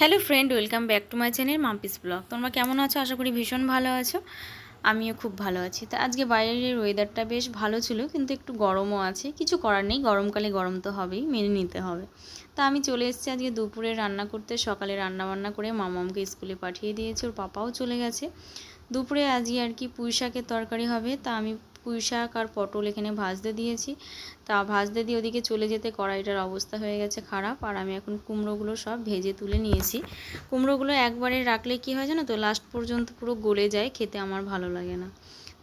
Hello friend, welcome back to my channel Mampi's blog. তোমরা কেমন আছো? আশা করি ভীষণ ভালো আছো। আমিও খুব ভালো আছি। তো আজকে বাইরের ওয়েদারটা বেশ ভালো ছিল, কিন্তু একটু গরমও আছে। কিছু করার নেই, গরমকালে গরম তো হবেই, মেনে নিতে হবে। তা আমি চলে এসেছি আজকে দুপুরে রান্না করতে। সকালে রান্না বান্না করে মামামকে স্কুলে পাঠিয়ে দিয়েছে, ওর পাপাও চলে গেছে। দুপুরে আজকে আর কি পুঁই শাকের তরকারি হবে, তা আমি পুঁই শাক আর পটল এখানে ভাজতে দিয়েছি। তা ভাজতে দিয়ে ওদিকে চলে যেতে কড়াইটার অবস্থা হয়ে গেছে খারাপ। আর আমি এখন কুমড়োগুলো সব ভেজে তুলে নিয়েছি। কুমড়োগুলো একবারে রাখলে কি হয় জানো তো লাস্ট পর্যন্ত পুরো গলে যায়, খেতে আমার ভালো লাগে না।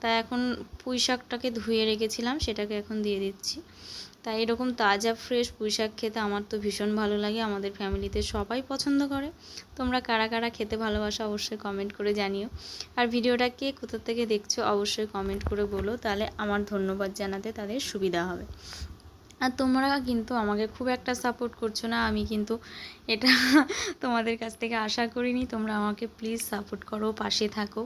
তা এখন পুঁই শাকটাকে ধুয়ে রেখেছিলাম, সেটাকে এখন দিয়ে দিচ্ছি। তাই এরকম তাজা ফ্রেশ পুঁই শাক খেতে আমার তো ভীষণ ভালো লাগে। আমাদের ফ্যামিলিতে সবাই পছন্দ করে। তোমরা কারা কারা খেতে ভালোবাসো অবশ্যই কমেন্ট করে জানিও। আর ভিডিওটা কে কোথা থেকে দেখছ অবশ্যই কমেন্ট করে বলো। তাহলে আমার ধন্যবাদ জানাতে তাদের সুবিধা হবে। আর তোমরা কিন্তু আমাকে খুব একটা সাপোর্ট করছ না। আমি কিন্তু এটা তোমাদের কাছ থেকে আশা করিনি। তোমরা আমাকে প্লিজ সাপোর্ট করো, পাশে থাকো।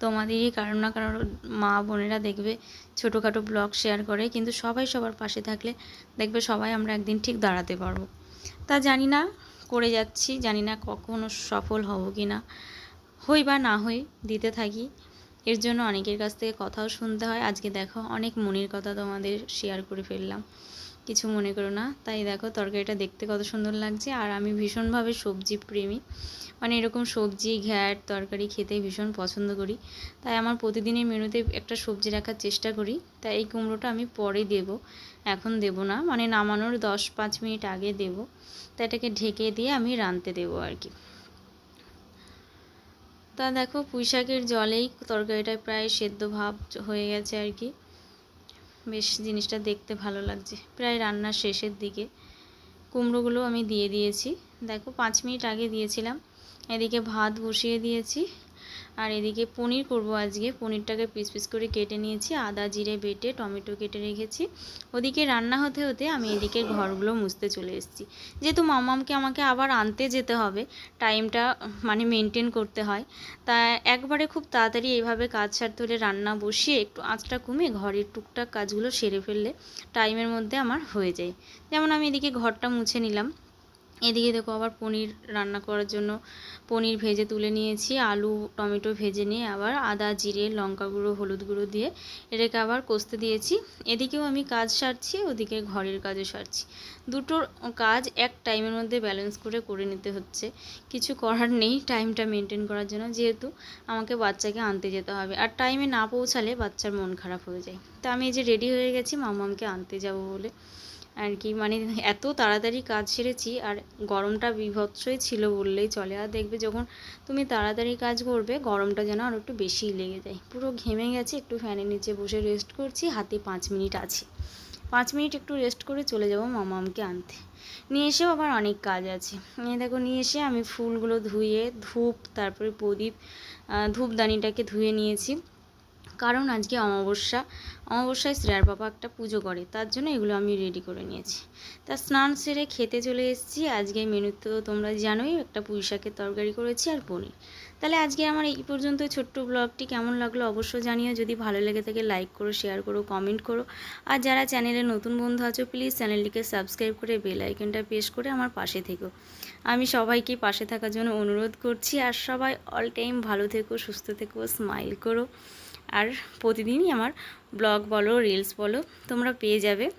তোমাদেরই কারণ না কারণ মা বোনেরা দেখবে, ছোটোখাটো ব্লগ শেয়ার করে। কিন্তু সবাই সবার পাশে থাকলে দেখবে সবাই আমরা একদিন ঠিক দাঁড়াতে পারব। তা জানি না করে যাচ্ছি, জানি না কখনো সফল হব কি না হই বা না হই, দিতে থাকি। এর জন্য অনেকের কাছ থেকে কথাও শুনতে হয়। আজকে দেখো, অনেক মনের কথা তোমাদের শেয়ার করে ফেললাম। কিছু মনে করো না। তাই দেখো তরকারিটা দেখতে কত সুন্দর লাগছে। আর আমি ভীষণভাবে সবজি প্রেমী। মানে এরকম সবজি, ঘ্যাট, তরকারি খেতে ভীষণ পছন্দ করি। তাই আমার প্রতিদিনের মেনুতে একটা সবজি রাখার চেষ্টা করি। তাই এই কুমড়োটা আমি পরে দেব। এখন দেব না। মানে নামানোর দশ পাঁচ মিনিট আগে দেব। তাই এটাকে ঢেকে দিয়ে আমি রাঁধতে দেবো আর কি। তা দেখো পুঁইশাকের জলেই তরকারিটা প্রায় সেদ্ধ ভাব হয়ে গেছে আর কি। বেশ জিনিসটা দেখতে ভালো লাগছে। প্রায় রান্নার শেষের দিকে কুমড়োগুলো আমি দিয়ে দিয়েছি। দেখো, পাঁচ মিনিট আগে দিয়েছিলাম। এদিকে ভাত বসিয়ে দিয়েছি। আর এদিকে পনির করব আজকে। পনিরটাকে পিস পিস করে কেটে নিয়েছি। আদা, জিরে, বেটে, টমেটো কেটে রেখেছি। ওদিকে রান্না হতে হতে আমি এদিকে ঘরগুলো মুছতে চলে এসেছি। যেহেতু মামামকে আমাকে আবার আনতে যেতে হবে, টাইমটা মানে মেনটেন করতে হয়, তা একবারে খুব তাড়াতাড়ি এইভাবে কাজ সারতে হলে রান্না বসিয়ে একটু আঁচটা কমে ঘরের টুকটাক কাজগুলো সেরে ফেললে টাইমের মধ্যে আমার হয়ে যায়। যেমন আমি এদিকে ঘরটা মুছে নিলাম। এদিকে দেখো আবার পনির রান্না করার জন্য পনির ভেজে তুলে নিয়েছি, আলু, টমেটো ভেজে নিয়ে আবার আদা, জিরে, লঙ্কা গুঁড়ো, হলুদ গুঁড়ো দিয়ে এটাকে আবার কষতে দিয়েছি। এদিকেও আমি কাজ সারছি, ওদিকে ঘরের কাজও সারছি। দুটোর কাজ এক টাইমের মধ্যে ব্যালেন্স করে করে নিতে হচ্ছে। কিছু করার নেই, টাইমটা মেনটেন করার জন্য, যেহেতু আমাকে বাচ্চাকে আনতে যেতে হবে। আর টাইমে না পৌঁছালে বাচ্চার মন খারাপ হয়ে যায়। তা আমি এই যে রেডি হয়ে গেছি, মামামকে আনতে যাব বলে। আর কি মানে এত তাড়াতাড়ি কাজ সেরেছি আর গরমটা বিভৎসই ছিল বললেই চলে। আর দেখবে যখন তুমি তাড়াতাড়ি কাজ করবে, গরমটা যেন আর একটু বেশিই লেগে যায়। পুরো ঘেমে গেছে, একটু ফ্যানের নিচে বসে রেস্ট করছি, হাতে পাঁচ মিনিট আছে। পাঁচ মিনিট একটু রেস্ট করে চলে যাব মামামকে আনতে। নিয়ে এসেও আবার অনেক কাজ আছে। এই দেখো, নিয়ে এসে আমি ফুলগুলো ধুয়ে, ধূপ, তারপরে প্রদীপ ধূপদানিটাকে ধুয়ে নিয়েছি। কারণ আজকে অমাবস্যা। অমাবস্যায় শ্রেয়ার বাবা একটা পুজো করে, তার জন্য এগুলো আমি রেডি করে নিয়েছি। তা স্নান সেরে খেতে চলে এসেছি। আজকে মেনু তো তোমরা জানোই, একটা পুঁই শাকের তরকারি করেছি আর পনির। তাহলে আজকে আমার এই পর্যন্ত ছোট্ট ব্লগটি কেমন লাগল অবশ্যই জানিও। যদি ভালো লেগে থাকে লাইক করো শেয়ার করো কমেন্ট করো। আর যারা চ্যানেলে নতুন বন্ধু আছো প্লিজ চ্যানেলটিকে সাবস্ক্রাইব করে বেল আইকনটা প্রেস করে আমার পাশে থেকো। আমি সবাইকে পাশে থাকার জন্য অনুরোধ করছি। আর সবাই অল টাইম ভালো থেকো, সুস্থ থেকো স্মাইল করো। আর প্রতিদিনই আমার ব্লগ বলো রিলস বলো, তোমরা পেয়ে যাবে।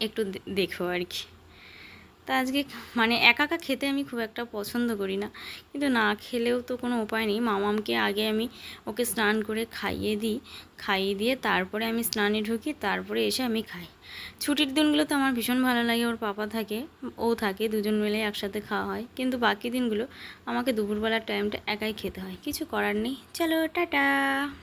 একটু দেখো আর কি। তা আজকে মানে একা একা খেতে আমি খুব একটা পছন্দ করি না। কিন্তু না খেলেও তো কোনো উপায় নেই। মামামকে আগে আমি ওকে স্নান করে খাইয়ে দিই। খাইয়ে দিয়ে তারপরে আমি স্নানে ঢুকি, তারপরে এসে আমি খাই। ছুটির দিনগুলো তো আমার ভীষণ ভালো লাগে, ওর পাপা থাকে, ও থাকে, দুজন মিলে একসাথে খাওয়া হয়। কিন্তু বাকি দিনগুলো আমাকে দুপুরবেলার টাইমটা একাই খেতে হয়। কিছু করার নেই। চলো, টাটা!